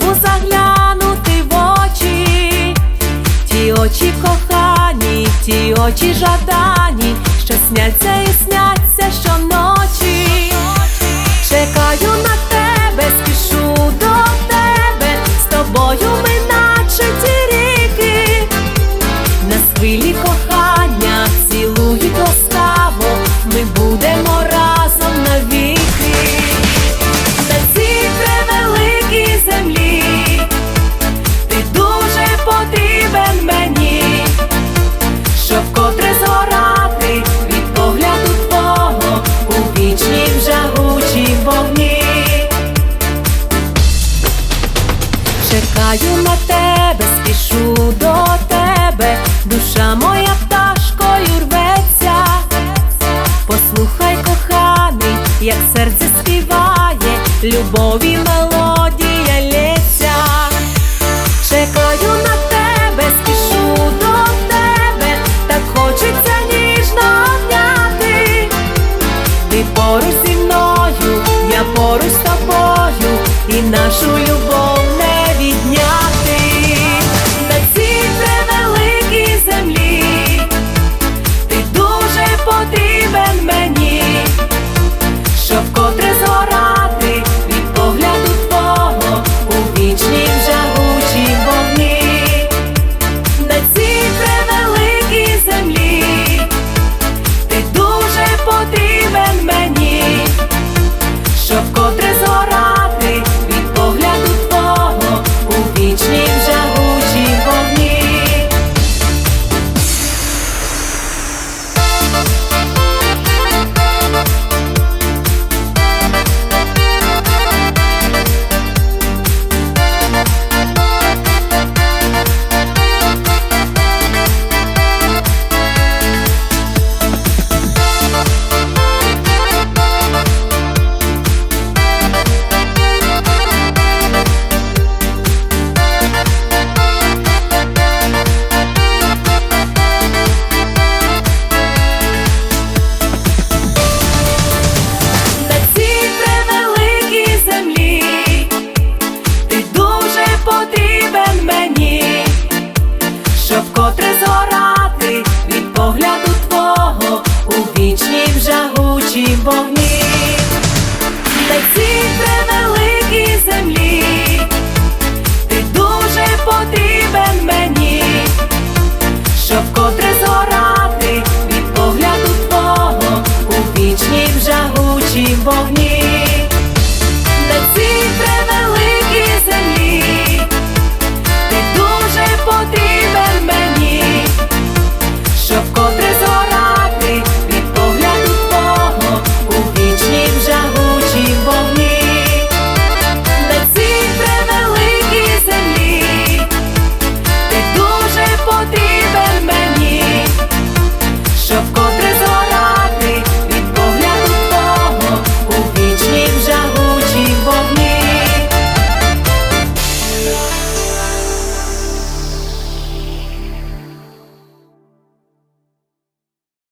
знову заглянути в очі, ті очі кохані, ті очі жадані. Чекаю на тебе, спішу до тебе, душа моя пташкою рветься, послухай, коханий, як серце співає, любові мало.